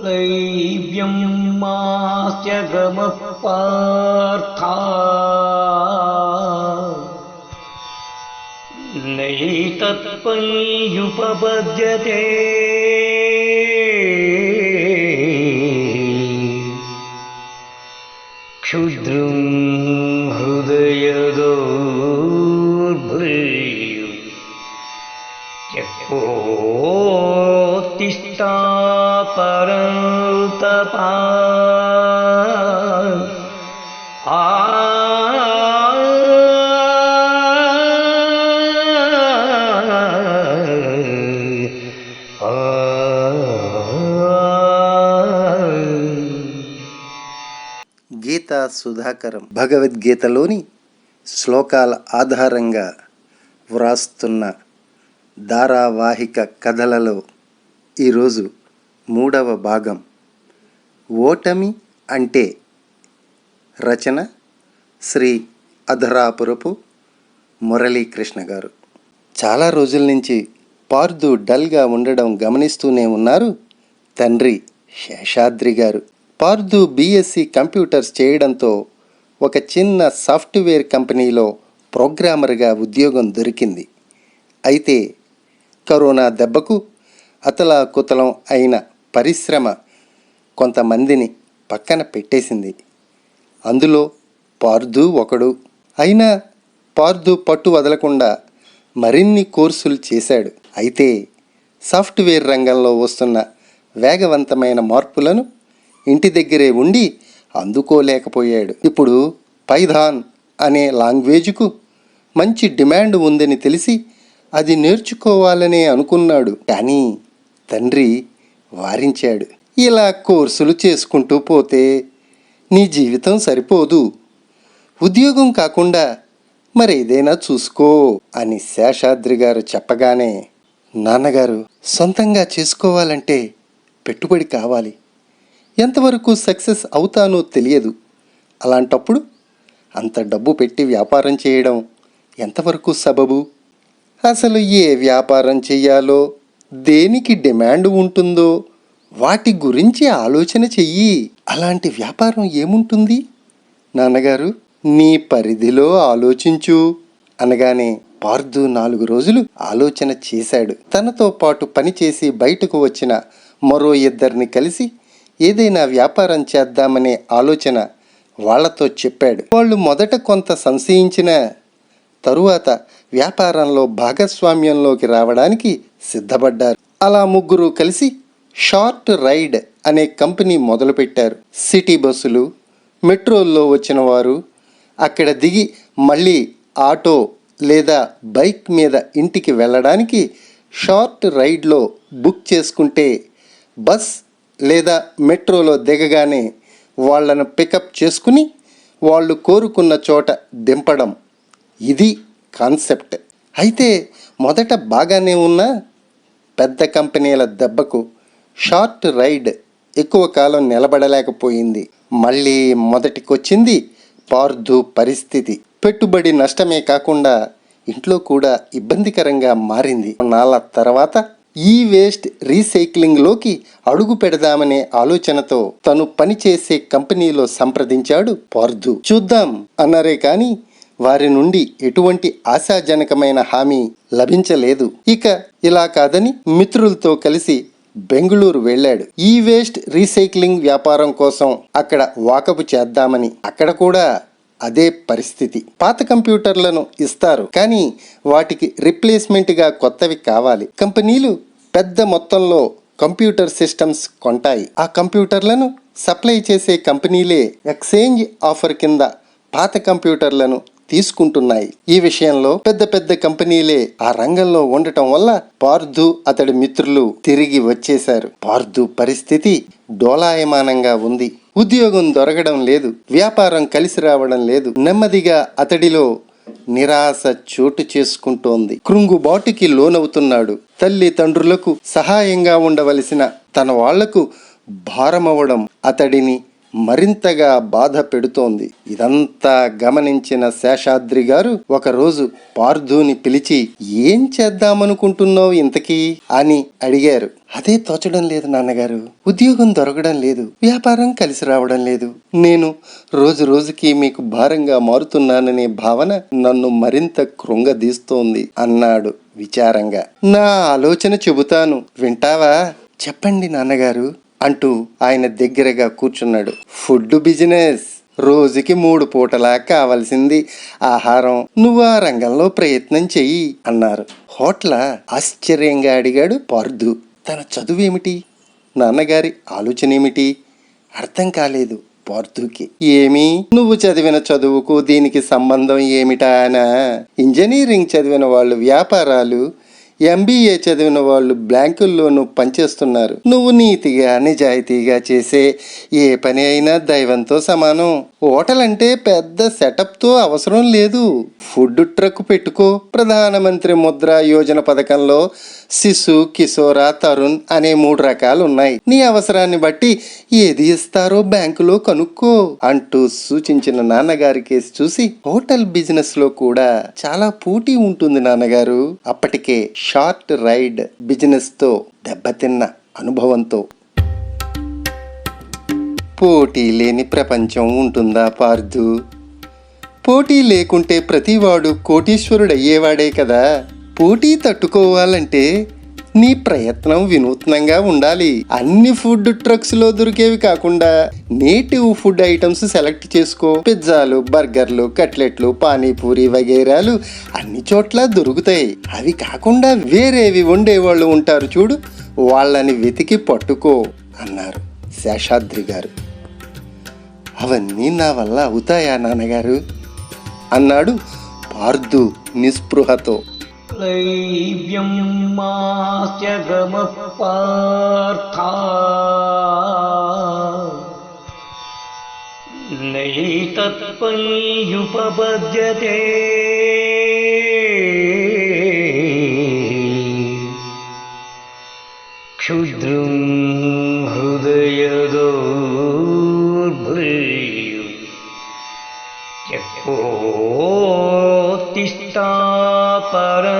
क्लैव्यं मास्य गमः पार्था। नैतत्त्वय्युपपद्यते గీత సుధాకరం భగవద్గీతలోని శ్లోకాల ఆధారంగా వ్రాస్తున్న ధారావాహిక కథలలో ఈరోజు మూడవ భాగం. ఓటమి అంటే రచన శ్రీ అధరాపురపు మురళీకృష్ణ గారు. చాలా రోజుల నుంచి పార్దు డల్గా ఉండడం గమనిస్తూనే ఉన్నారు తండ్రి శేషాద్రి గారు. పార్దు బీఎస్సీ కంప్యూటర్స్ చేయడంతో ఒక చిన్న సాఫ్ట్వేర్ కంపెనీలో ప్రోగ్రామర్గా ఉద్యోగం దొరికింది. అయితే కరోనా దెబ్బకు అతలాకుతలం అయిన పరిశ్రమ కొంతమందిని పక్కన పెట్టేసింది. అందులో పార్దు ఒకడు. అయినా పార్దు పట్టు వదలకుండా మరిన్ని కోర్సులు చేశాడు. అయితే సాఫ్ట్వేర్ రంగంలో వస్తున్న వేగవంతమైన మార్పులను ఇంటి దగ్గరే ఉండి అందుకోలేకపోయాడు. ఇప్పుడు పైథాన్ అనే లాంగ్వేజ్కు మంచి డిమాండ్ ఉందని తెలిసి అది నేర్చుకోవాలనే అనుకున్నాడు. కానీ తండ్రి వారించాడు. ఇలా కోర్సులు చేసుకుంటూ పోతే నీ జీవితం సరిపోదు. ఉద్యోగం కాకుండా మరేదైనా చూసుకో అని శేషాద్రి గారు చెప్పగానే నాన్నగారు సొంతంగా చేసుకోవాలంటే పెట్టుబడి కావాలి. ఎంతవరకు సక్సెస్ అవుతానో తెలియదు. అలాంటప్పుడు అంత డబ్బు పెట్టి వ్యాపారం చేయడం ఎంతవరకు సబబు? అసలు ఏ వ్యాపారం చెయ్యాలో దేనికి డిమాండ్ ఉంటుందో వాటి గురించి ఆలోచన చెయ్యి. అలాంటి వ్యాపారం ఏముంటుంది? నాన్నగారు నీ పరిధిలో ఆలోచించు. అనగానే పార్దు నాలుగు రోజులు ఆలోచన చేశాడు. తనతో పాటు పనిచేసి బయటకు వచ్చిన మరో ఇద్దరిని కలిసి ఏదైనా వ్యాపారం చేద్దామనే ఆలోచన వాళ్ళతో చెప్పాడు. వాళ్ళు మొదట కొంత సంశయించిన తరువాత వ్యాపారంలో భాగస్వామ్యంలోకి రావడానికి సిద్ధపడ్డారు. అలా ముగ్గురు కలిసి షార్ట్ రైడ్ అనే కంపెనీ మొదలుపెట్టారు. సిటీ బస్సులు మెట్రోల్లో వచ్చిన వారు అక్కడ దిగి మళ్ళీ ఆటో లేదా బైక్ మీద ఇంటికి వెళ్ళడానికి షార్ట్ రైడ్లో బుక్ చేసుకుంటే బస్ లేదా మెట్రోలో దిగగానే వాళ్ళను పికప్ చేసుకుని వాళ్ళు కోరుకున్న చోట దింపడం. ఇది కాన్సెప్ట్. అయితే మొదట బాగానే ఉన్న పెద్ద కంపెనీల దెబ్బకు షార్ట్ రైడ్ ఎక్కువ కాలం నిలబడలేకపోయింది. మళ్ళీ మొదటికొచ్చింది పార్దు పరిస్థితి. పెట్టుబడి నష్టమే కాకుండా ఇంట్లో కూడా ఇబ్బందికరంగా మారింది. నాళ్ళ తర్వాత ఈ వేస్ట్ రీసైక్లింగ్లోకి అడుగు పెడదామనే ఆలోచనతో తను పనిచేసే కంపెనీలో సంప్రదించాడు పార్దు. చూద్దాం అన్నారే కానీ వారి నుండి ఎటువంటి ఆశాజనకమైన హామీ లభించలేదు. ఇక ఇలా కాదని మిత్రులతో కలిసి బెంగళూరు వెళ్ళాడు. ఈ వేస్ట్ రీసైక్లింగ్ వ్యాపారం కోసం అక్కడ వాకపు చేద్దామని. అక్కడ కూడా అదే పరిస్థితి. పాత కంప్యూటర్లను ఇస్తారు. కానీ వాటికి రిప్లేస్మెంట్గా కొత్తవి కావాలి. కంపెనీలు పెద్ద మొత్తంలో కంప్యూటర్ సిస్టమ్స్ కొంటాయి. ఆ కంప్యూటర్లను సప్లై చేసే కంపెనీలే ఎక్స్చేంజ్ ఆఫర్ కింద పాత కంప్యూటర్లను తీసుకుంటున్నాయి. ఈ విషయంలో పెద్ద పెద్ద కంపెనీలే ఆ రంగంలో ఉండటం వల్ల పార్దు అతడి మిత్రులు తిరిగి వచ్చేశారు. పార్దు పరిస్థితి డోలాయమానంగా ఉంది. ఉద్యోగం దొరకడం లేదు. వ్యాపారం కలిసి రావడం లేదు. నెమ్మదిగా అతడిలో నిరాశ చోటు చేసుకుంటోంది. కృంగుబాటుకి లోనవుతున్నాడు. తల్లిదండ్రులకు సహాయంగా ఉండవలసిన తన వాళ్ళకు భారమవడం అతడిని మరింతగా బాధ పెడుతోంది. ఇదంతా గమనించిన శేషాద్రి గారు ఒకరోజు పార్థుని పిలిచి ఏం చేద్దామనుకుంటున్నావు ఇంతకీ? అని అడిగారు. అదే తోచడం లేదు నాన్నగారు. ఉద్యోగం దొరకడం లేదు. వ్యాపారం కలిసి రావడం లేదు. నేను రోజు రోజుకి మీకు భారంగా మారుతున్నాననే భావన నన్ను మరింత కృంగదీస్తోంది అన్నాడు విచారంగా. నా ఆలోచన చెబుతాను. వింటావా? చెప్పండి నాన్నగారు. అంటూ ఆయన దగ్గరగా కూర్చున్నాడు. Food business. రోజుకి మూడు పూటలా కావలసింది. ఆహారం నువ్వు ఆ రంగంలో ప్రయత్నం చెయ్యి అన్నారు. హోటల్ ఆశ్చర్యంగా అడిగాడు పార్దు తన చదువు ఏమిటి నాన్నగారి ఆలోచన ఏమిటి అర్థం కాలేదు పార్థుకి. ఏమి? నువ్వు చదివిన చదువుకు దీనికి సంబంధం ఏమిటా అనా ఇంజనీరింగ్ చదివిన వాళ్ళు వ్యాపారాలు ఎంబీఏ చదివిన వాళ్ళు బ్యాంకుల్లోనూ పనిచేస్తున్నారు. నువ్వు నీతిగా నిజాయితీగా చేసే ఏ పని అయినా దైవంతో సమానం. హోటలంటే అంటే పెద్ద సెటప్తో అవసరం లేదు. ఫుడ్ ట్రక్ పెట్టుకో. ప్రధానమంత్రి ముద్ర యోజన పథకంలో శిశు కిశోర తరుణ్ అనే మూడు రకాలు ఉన్నాయి నీ అవసరాన్ని బట్టి ఏది ఇస్తారో బ్యాంకులో కనుక్కో అంటూ సూచించిన నాన్నగారి కేసు చూసి హోటల్ బిజినెస్లో కూడా చాలా పోటీ ఉంటుంది నాన్నగారు. అప్పటికే షార్ట్ రైడ్ బిజినెస్తో దెబ్బతిన్న అనుభవంతో. పోటీ లేని ప్రపంచం ఉంటుందా పార్దు? పోటీ లేకుంటే ప్రతివాడు కోటీశ్వరుడయ్యేవాడే కదా. పోటీ తట్టుకోవాలంటే నీ ప్రయత్నం వినూత్నంగా ఉండాలి. అన్ని ఫుడ్ ట్రక్స్లో దొరికేవి కాకుండా నేటివ్ ఫుడ్ ఐటమ్స్ సెలెక్ట్ చేసుకో. పిజ్జాలు బర్గర్లు కట్లెట్లు పానీపూరి వగైరాలు అన్ని చోట్ల దొరుకుతాయి. అవి కాకుండా వేరేవి వండేవాళ్ళు ఉంటారు చూడు. వాళ్ళని వెతికి పట్టుకో అన్నారు శేషాద్రి గారు. అవన్నీ నా వల్ల అవుతాయా నాన్నగారు? అన్నాడు పార్దు నిస్పృహతో. मास्य गमः पार्था। न क्षुद्रं हृदयदर्भु यो तिष्ठा पर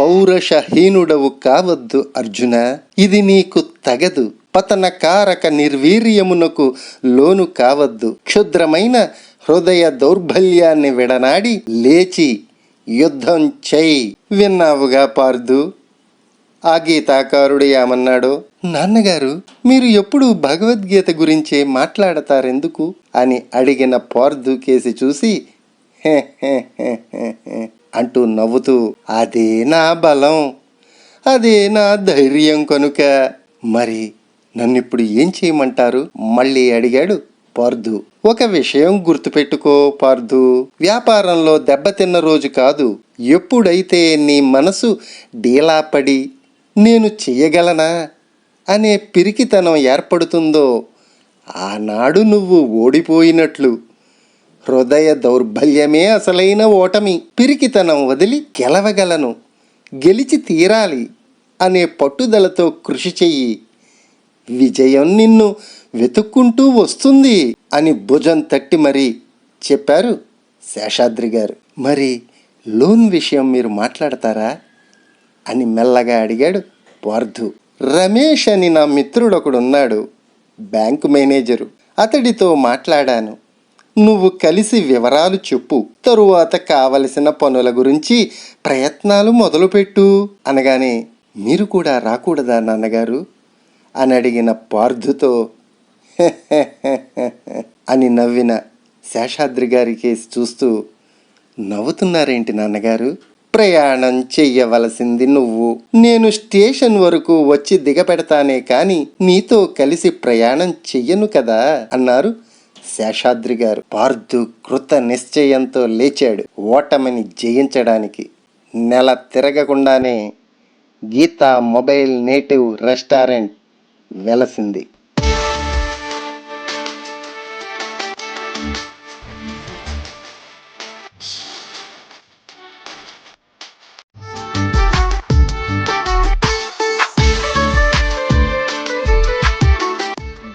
పౌరషహీనుడవు కావద్దు అర్జున ఇది నీకు తగదు పతన కారక నిర్వీర్యమునకు లోను కావద్దు క్షుద్రమైన హృదయ దౌర్బల్యాన్ని విడనాడి లేచి యుద్ధం చెయ్యి విన్నావుగా పార్దు. ఆ గీతాకారుడు ఏమన్నాడో? నాన్నగారు మీరు ఎప్పుడు భగవద్గీత గురించే మాట్లాడతారెందుకు? అని అడిగిన పార్దు కేసి చూసి "హే, అంటూ నవ్వుతూ అదే నా బలం అదే నా ధైర్యం కనుక. మరి నన్ను ఇప్పుడు ఏం చేయమంటారు? మళ్ళీ అడిగాడు పార్దు. ఒక విషయం గుర్తుపెట్టుకో పార్దు. వ్యాపారంలో దెబ్బతిన్న రోజు కాదు ఎప్పుడైతే నీ మనసు డీలాపడి నేను చెయ్యగలనా అనే పిరికితనం ఏర్పడుతుందో ఆనాడు నువ్వు ఓడిపోయినట్లు. హృదయ దౌర్బల్యమే అసలైన ఓటమి. పిరికితనం వదిలి గెలవగలను. గెలిచి తీరాలి అనే పట్టుదలతో కృషి చెయ్యి. విజయం నిన్ను వెతుక్కుంటూ వస్తుంది అని భుజం తట్టి మరీ చెప్పారు శేషాద్రి గారు. మరి లోన్ విషయం మీరు మాట్లాడతారా? అని మెల్లగా అడిగాడు పార్థు. రమేష్ అని నా మిత్రుడొకడున్నాడు బ్యాంకు మేనేజరు. అతడితో మాట్లాడాను. నువ్వు కలిసి వివరాలు చెప్పు. తరువాత కావలసిన పనుల గురించి ప్రయత్నాలు మొదలుపెట్టు అనగానే మీరు కూడా రాకూడదా నాన్నగారు? అని అడిగిన పార్థుతో అని నవ్విన శేషాద్రి గారి కేసి చూస్తూ నవ్వుతున్నారేంటి నాన్నగారు? ప్రయాణం చెయ్యవలసింది నువ్వు. నేను స్టేషన్ వరకు వచ్చి దిగపెడతానే కాని నీతో కలిసి ప్రయాణం చెయ్యను కదా అన్నారు శేషాద్రి గారు. పార్థు కృత నిశ్చయంతో లేచాడు ఓటమిని జయించడానికి. నెల తిరగకుండానే గీతా మొబైల్ నేటివ్ రెస్టారెంట్ వెలసింది.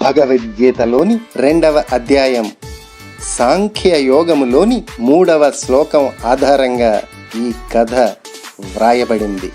భగవద్గీతలోని రెండవ అధ్యాయం. సాంఖ్య యోగములోని మూడవ శ్లోకం ఆధారంగా ఈ కథ వ్రాయబడింది.